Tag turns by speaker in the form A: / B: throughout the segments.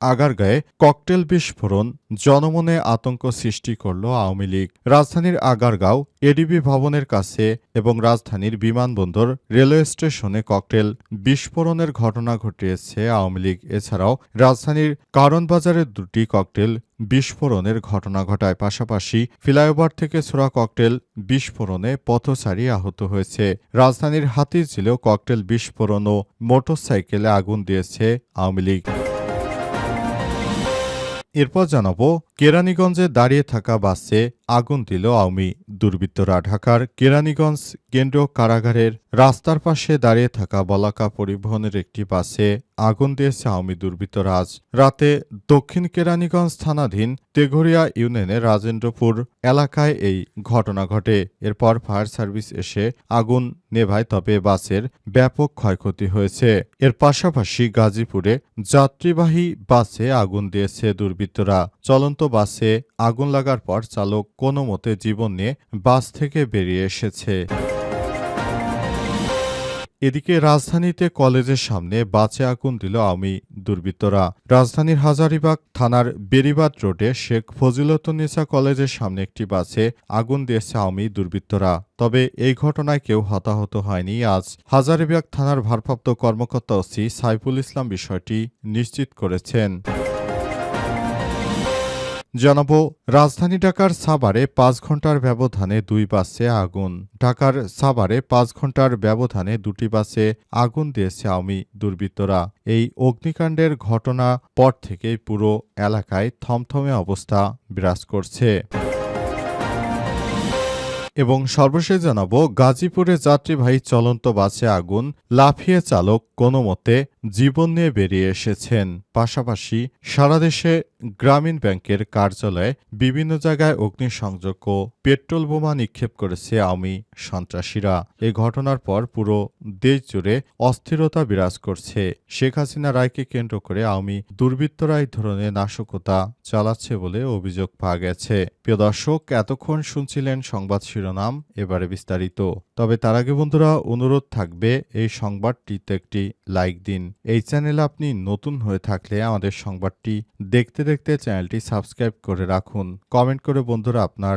A: আগারগাঁয়ে cocktail বিস্ফোরণ, জনমনে আতঙ্ক সৃষ্টি করল আওয়ামী লীগ। রাজধানীর আগারগাঁও, এডিবি ভবনের কাছে এবং রাজধানীর বিমানবন্দর রেলওয়ে স্টেশনে ককটেল বিস্ফোরণের ঘটনা ঘটিয়েছে আওয়ামী লীগ। এছাড়াও রাজধানীর কারণবাজারে দুটি ককটেল বিস্ফোরণের ঘটনা ঘটায়। পাশাপাশি ফ্লাইওভার থেকে ছোড়া ককটেল বিস্ফোরণে পথচারী আহত হয়েছে। রাজধানীর হাতিরঝিলেও ককটেল বিস্ফোরণ ও মোটরসাইকেলে আগুন দিয়েছে আওয়ামী লীগ। এরপর জানাব কেরানীগঞ্জে দাঁড়িয়ে থাকা বাসে আগুন দিল আওয়ামী দুর্বৃত্তরা ঢাকার কেরানীগঞ্জ কেন্দ্রীয় কারাগারের রাস্তার পাশে দাঁড়িয়ে থাকা বলাকা পরিবহনের একটি বাসে আগুন দিয়েছে আওয়ামী দুর্বৃত্তরা। আজ রাতে দক্ষিণ কেরানীগঞ্জ থানাধীন তেঘরিয়া ইউনিয়নের রাজেন্দ্রপুর এলাকায় এই ঘটনা ঘটে। এরপর ফায়ার সার্ভিস এসে আগুন নেভায়, তবে বাসের ব্যাপক ক্ষয়ক্ষতি হয়েছে। এর পাশাপাশি গাজীপুরে যাত্রীবাহী বাসে আগুন দিয়েছে দুর্বৃত্তরা। চলন্ত বাসে আগুন লাগার পর চালক কোনো মতে জীবন নিয়ে বাস থেকে বেরিয়ে এসেছে। এদিকে রাজধানীতে কলেজের সামনে বাঁচে আগুন দিল আওয়ামী দুর্বৃত্তরা। রাজধানীর হাজারিবাগ থানার বেরিবাদ রোডে শেখ ফজিলতুন্নেসা কলেজের সামনে একটি বাসে আগুন দিয়েছে আওয়ামী দুর্বৃত্তরা। তবে এই ঘটনায় কেউ হতাহত হয়নি। আজ হাজারিবাগ থানার ভারপ্রাপ্ত কর্মকর্তা ওসি সাইফুল ইসলাম বিষয়টি নিশ্চিত করেছেন। জানাব, রাজধানী ঢাকার সাভারে পাঁচ ঘণ্টার ব্যবধানে দুই বাসে আগুন। ঢাকার সাভারে পাঁচ ঘণ্টার ব্যবধানে দুটি বাসে আগুন দিয়েছে আওয়ামী দুর্বৃত্তরা। এই অগ্নিকাণ্ডের ঘটনা পর থেকেই পুরো এলাকায় থমথমে অবস্থা বিরাজ করছে। এবং সর্বশেষ জানাব, গাজীপুরে যাত্রীবাহী চলন্ত বাসে আগুন, লাফিয়ে চালক কোনো মতে জীবন নিয়ে বেরিয়ে এসেছেন। পাশাপাশি সারা দেশে গ্রামীণ ব্যাংকের কার্যালয়ে বিভিন্ন জায়গায় অগ্নিসংযোগ ও পেট্রোল বোমা নিক্ষেপ করেছে আওয়ামী সন্ত্রাসীরা। এ ঘটনার পর পুরো দেশ জুড়ে অস্থিরতা বিরাজ করছে। শেখ হাসিনা রায়কে কেন্দ্র করে আওয়ামী দুর্বৃত্তরা এই ধরনের নাশকতা চালাচ্ছে বলে অভিযোগ পাওয়া গেছে। প্রিয় দর্শক, এতক্ষণ শুনছিলেন সংবাদ শিরোনাম, এবারে বিস্তারিত। তবে তার আগে বন্ধুরা, অনুরোধ থাকবে, এই সংবাদটিতে একটি লাইক দিন। এই চ্যানেলে আপনি নতুন হয়ে থাকলে আমাদের সংবাদটি দেখতে দেখতে চ্যানেলটি সাবস্ক্রাইব করে রাখুন। কমেন্ট করে বন্ধুরা আপনার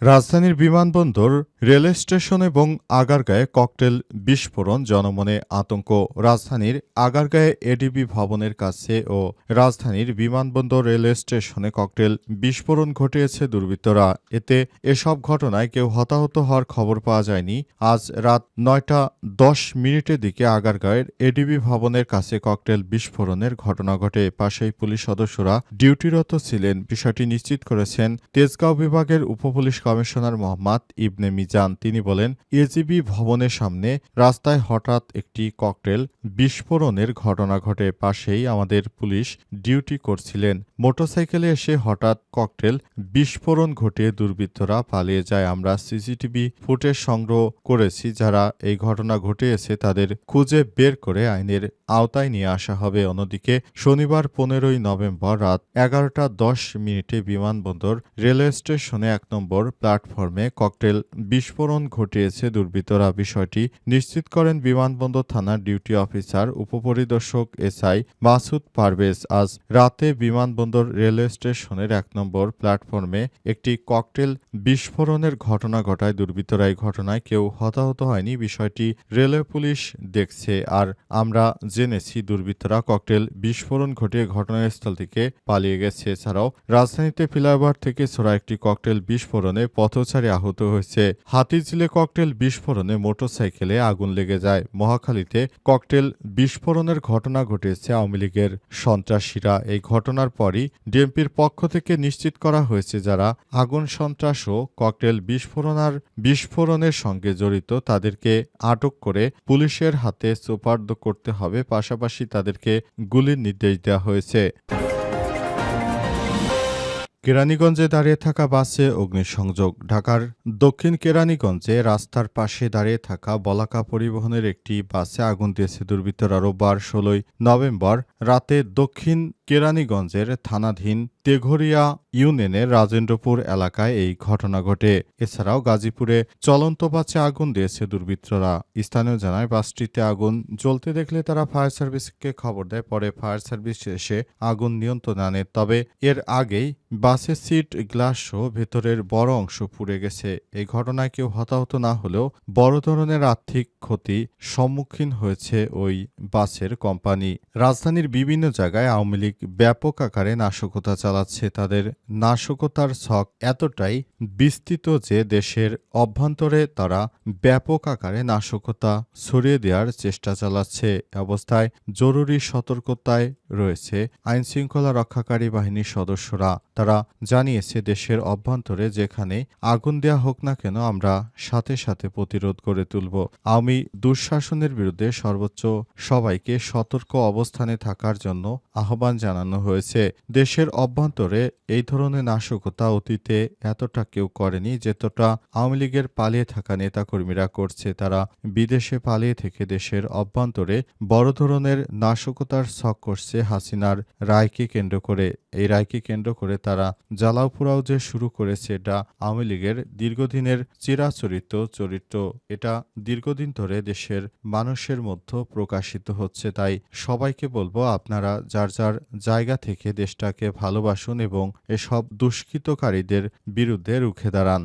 A: রাজধানীর বিমানবন্দর, রেল স্টেশন এবং আগারগাঁয়ে ককটেল বিস্ফোরণ, জনমনে আতঙ্ক। রাজধানীর আগারগাঁয়ে এডিবি ভবনের কাছে ও রাজধানীর বিমানবন্দর, রেল স্টেশনে ককটেল বিস্ফোরণ ঘটিয়েছে দুর্বৃত্তরা। এতে এসব ঘটনায় কেউ হতাহত হওয়ার খবর পাওয়া যায়নি। আজ রাত নয়টা দশ মিনিটের দিকে আগারগাঁয়ের এডিবি ভবনের কাছে ককটেল বিস্ফোরণের ঘটনা ঘটে। পাশেই পুলিশ সদস্যরা ডিউটিরত ছিলেন। বিষয়টি নিশ্চিত করেছেন তেজগাঁও বিভাগের উপপুলিশ কমিশনার মোহাম্মদ ইবনে মিজান, তিনি বলেন, এজিবি ভবনের সামনে রাস্তায় হঠাৎ একটি ককটেল বিস্ফোরণের ঘটনা ঘটে। পাশেই আমাদের পুলিশ ডিউটি করছিলেন। মোটরসাইকেলে এসে হঠাৎ ককটেল বিস্ফোরণ ঘটিয়ে দুর্বৃত্তরা পালিয়ে যায়। আমরা সিসিটিভি ফুটেজ সংগ্রহ করেছি, যারা এই ঘটনা ঘটিয়েছে তাদের খুঁজে বের করে আইনের আওতায় নিয়ে আসা হবে। অন্যদিকে, শনিবার পনেরোই নভেম্বর রাত এগারোটা দশ মিনিটে বিমানবন্দর রেলওয়ে স্টেশনে এক নম্বর প্ল্যাটফর্মে ককটেল বিস্ফোরণ ঘটিয়েছে দুর্বৃত্তরা। বিষয়টি নিশ্চিত করেন বিমানবন্দর থানার ডিউটি অফিসার, উপপরিদর্শক এসআই মাসুদ পারভেজ। আজ রাতে বিমানবন্দর রেলওয়ে স্টেশনের এক নম্বর প্ল্যাটফর্মে একটি ককটেল বিস্ফোরণের ঘটনা ঘটায় দুর্বৃত্তরা। এই ঘটনায় কেউ হতাহত হয়নি, বিষয়টি রেলওয়ে পুলিশ দেখছে। আর আমরা জেনেছি দুর্বৃত্তরা ককটেল বিস্ফোরণ ঘটিয়ে ঘটনাস্থল থেকে পালিয়ে গেছে। এছাড়াও রাজধানীতে ফ্লাইওভার থেকে ছোড়া একটি ককটেল বিস্ফোরণে বিস্ফোরণে পথচারী আহত হয়েছে। হাতিঝিলে ককটেল বিস্ফোরণে মোটরসাইকেলে আগুন লেগে যায়। মহাখালীতে ককটেল বিস্ফোরণের ঘটনা ঘটেছে আওয়ামী লীগের সন্ত্রাসীরা। এই ঘটনার পরই ডিএমপির পক্ষ থেকে নিশ্চিত করা হয়েছে যারা আগুন, সন্ত্রাস ও ককটেল বিস্ফোরণার বিস্ফোরণের সঙ্গে জড়িত, তাদেরকে আটক করে পুলিশের হাতে সোপার্দ করতে হবে। পাশাপাশি তাদেরকে গুলির নির্দেশ দেওয়া হয়েছে। কেরানীগঞ্জে দাঁড়িয়ে থাকা বাসে অগ্নিসংযোগ। ঢাকার দক্ষিণ কেরানীগঞ্জে রাস্তার পাশে দাঁড়িয়ে থাকা বলাকা পরিবহনের একটি বাসে আগুন দিয়েছে দুর্বৃত্তরা। রোববার ষোলোই নভেম্বর রাতে দক্ষিণ কেরানীগঞ্জের থানাধীন তেঘরিয়া ইউনিয়নের রাজেন্দ্রপুর এলাকায় এই ঘটনা ঘটে। এছাড়াও গাজীপুরে চলন্ত বাসে আগুন দিয়েছে দুর্বৃত্তরা। স্থানীয় জানায়, বাসটিতে আগুন জ্বলতে দেখলে তারা ফায়ার সার্ভিসকে খবর দেয়। পরে ফায়ার সার্ভিস এসে আগুন নিয়ন্ত্রণ আনে। তবে এর আগেই বাসের সিট গ্লাস সহ ভেতরের বড় অংশ পুড়ে গেছে। এই ঘটনায় কেউ হতাহত না হলেও বড় ধরনের আর্থিক ক্ষতি সম্মুখীন হয়েছে ওই বাসের কোম্পানি। রাজধানীর বিভিন্ন জায়গায় আওয়ামী লীগ ব্যাপক আকারে নাশকতা চালাচ্ছে। তাদের নাশকতার ছক এতটাই বিস্তৃত যে দেশের অভ্যন্তরে তারা ব্যাপক আকারে নাশকতা ছড়িয়ে দেওয়ার চেষ্টা চালাচ্ছে। অবস্থায় জরুরি সতর্কতায় রয়েছে আইনশৃঙ্খলা রক্ষাকারী বাহিনীর সদস্যরা। তারা জানিয়েছে, দেশের অভ্যন্তরে যেখানে আগুন দেয়া হোক না কেন, আমরা সাথে সাথে প্রতিরোধ করে তুলব। আওয়ামী দুঃশাসনের বিরুদ্ধে সর্বোচ্চ সবাইকে সতর্ক অবস্থানে থাকার জন্য আহ্বান জানানো হয়েছে। দেশের অভ্যন্তরে এই ধরনের নাশকতা অতীতে এতটা কেউ করেনি, যেতটা আওয়ামী লীগের পালিয়ে থাকা নেতাকর্মীরা করছে। তারা বিদেশে পালিয়ে থেকে দেশের অভ্যন্তরে বড় ধরনের নাশকতার ছক করছে। হাসিনার রায়কে কেন্দ্র করে। এই রায়কে কেন্দ্র করে তারা জ্বালাও পোড়াও যে শুরু করেছে, এটা আওয়ামী লীগের দীর্ঘদিনের চিরাচরিত চরিত্র। এটা দীর্ঘদিন ধরে দেশের মানুষের মধ্যে প্রকাশিত হচ্ছে। তাই সবাইকে বলব, আপনারা যার যার জায়গা থেকে দেশটাকে ভালোবাসুন এবং এসব দুষ্কৃতকারীদের বিরুদ্ধে রুখে দাঁড়ান।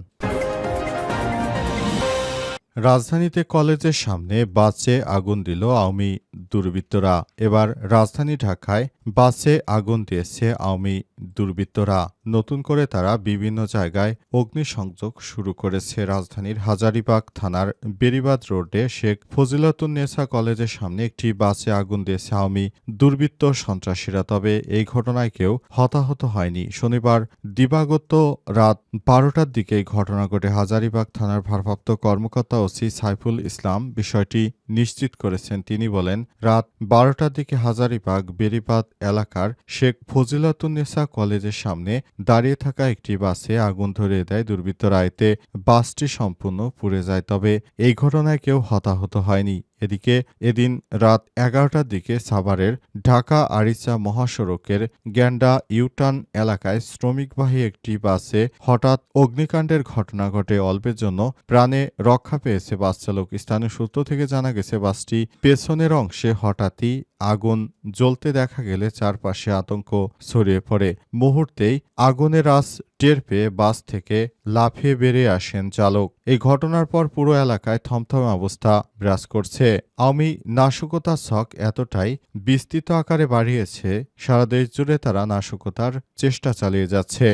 A: রাজধানীতে কলেজের সামনে বাসে আগুন দিল আওয়ামী দুর্বৃত্তরা। এবার রাজধানী ঢাকায় বাসে আগুন দিয়েছে আওয়ামী দুর্বৃত্তরা। নতুন করে তারা বিভিন্ন জায়গায় অগ্নিসংযোগ শুরু করেছে রাজধানীর হাজারিবাগ থানার বেরিবাদ রোডে। শেখ ফজিলাতুন্নেসা কলেজের সামনে একটি বাসে আগুন দিয়েছে আওয়ামী দুর্বৃত্ত সন্ত্রাসীরা। তবে এই ঘটনায় কেউ হতাহত হয়নি। শনিবার দিবাগত রাত বারোটার দিকে এই ঘটনা ঘটে। হাজারিবাগ থানার ভারপ্রাপ্ত কর্মকর্তা ওসি সাইফুল ইসলাম বিষয়টি নিশ্চিত করেছেন। তিনি বলেন, রাত বারোটার দিকে হাজারিবাগ বেরিবাদ এলাকার শেখ ফজিলাতুন্নেসা কলেজের সামনে দাঁড়িয়ে থাকা একটি বাসে আগুন ধরিয়ে দেয় দুর্বৃত্তরা। এতে বাসটি সম্পূর্ণ পুড়ে যায়, তবে এই ঘটনায় কেউ হতাহত হয়নি। এদিকে এদিন রাত এগারোটার দিকে সাভারের ঢাকা আরিচা মহাসড়কের গ্যান্ডা ইউটার্ন এলাকায় শ্রমিকবাহী একটি বাসে হঠাৎ অগ্নিকাণ্ডের ঘটনা ঘটে। অল্পের জন্য প্রাণে রক্ষা পেয়েছে বাস চালক। স্থানীয় সূত্র থেকে জানা গেছে, বাসটি পেছনের অংশে হঠাৎই আগুন জ্বলতে দেখা গেলে চারপাশে আতঙ্ক ছড়িয়ে পড়ে। মুহূর্তেই আগুনের আস টের পেয়ে বাস থেকে লাফিয়ে বেরিয়ে আসেন চালক। এই ঘটনার পর পুরো এলাকায় থমথমে অবস্থা বিরাজ করছে। আওয়ামী নাশকতা ছক এতটাই বিস্তৃত আকারে বাড়িয়েছে, সারা দেশ জুড়ে তারা নাশকতার চেষ্টা চালিয়ে যাচ্ছে।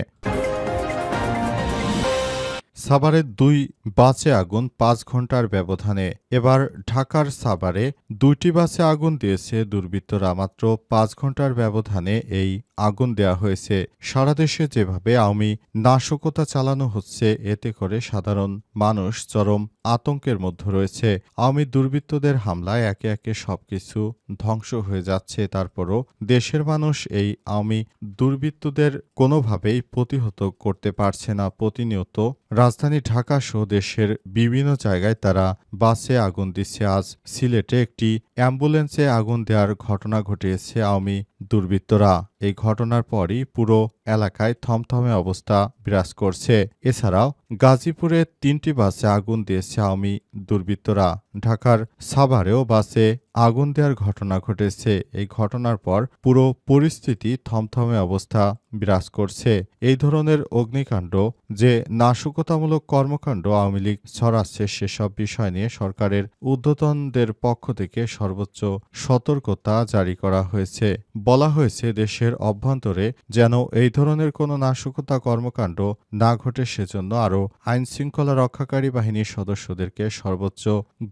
A: সাভারের দুই বাসে আগুন পাঁচ ঘণ্টার ব্যবধানে। এবার ঢাকার সাভারে দুইটি বাসে আগুন দিয়েছে দুর্বৃত্তরা। মাত্র পাঁচ ঘণ্টার ব্যবধানে এই আগুন দেয়া হয়েছে। সারা দেশে যেভাবে আওয়ামী নাশকতা চালানো হচ্ছে, এতে করে সাধারণ মানুষ চরম আতঙ্কের মধ্যে রয়েছে। আওয়ামী দুর্বৃত্তদের হামলায় একে একে সবকিছু ধ্বংস হয়ে যাচ্ছে। তারপরও দেশের মানুষ এই আওয়ামী দুর্বৃত্তদের কোনোভাবেই প্রতিহত করতে পারছে না। প্রতিনিয়ত রাজধানী ঢাকা সহ দেশের বিভিন্ন জায়গায় তারা বাসে আগুন দিচ্ছে। আজ সিলেটে একটি অ্যাম্বুলেন্সে আগুন দেওয়ার ঘটনা ঘটিয়েছে আওয়ামী দুর্বৃত্তরা। এই ঘটনার পরই পুরো এলাকায় থমথমে অবস্থা বিরাজ করছে। এছাড়াও গাজীপুরে তিনটি বাসে আগুন দিয়েছে আওয়ামী দুর্বৃত্তরা। ঢাকার সাভারেও বাসে আগুন দেওয়ার ঘটনা ঘটেছে। এই ঘটনার পর পুরো পরিস্থিতি থমথমে অবস্থা বিরাজ করছে। এই ধরনের অগ্নিকাণ্ড যে নাশকতামূলক কর্মকাণ্ড আওয়ামী লীগ ছড়াচ্ছে সেসব বিষয় নিয়ে সরকারের ঊর্ধ্বতনদের পক্ষ থেকে সর্বোচ্চ সতর্কতা জারি করা হয়েছে। বলা হয়েছে, দেশের অভ্যন্তরে যেন এই ধরনের কোনো নাশকতা কর্মকাণ্ড না ঘটে সেজন্য আরও আইনশৃঙ্খলা রক্ষাকারী বাহিনীর সদস্যদেরকে সর্বোচ্চ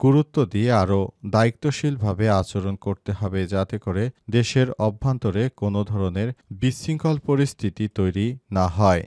A: গুরুত্ব দিয়ে আরও দায়িত্বশীলভাবে আচরণ করতে হবে যাতে করে দেশের অভ্যন্তরে কোনো ধরনের বিশৃঙ্খল পরিস্থিতি তৈরি না হয়।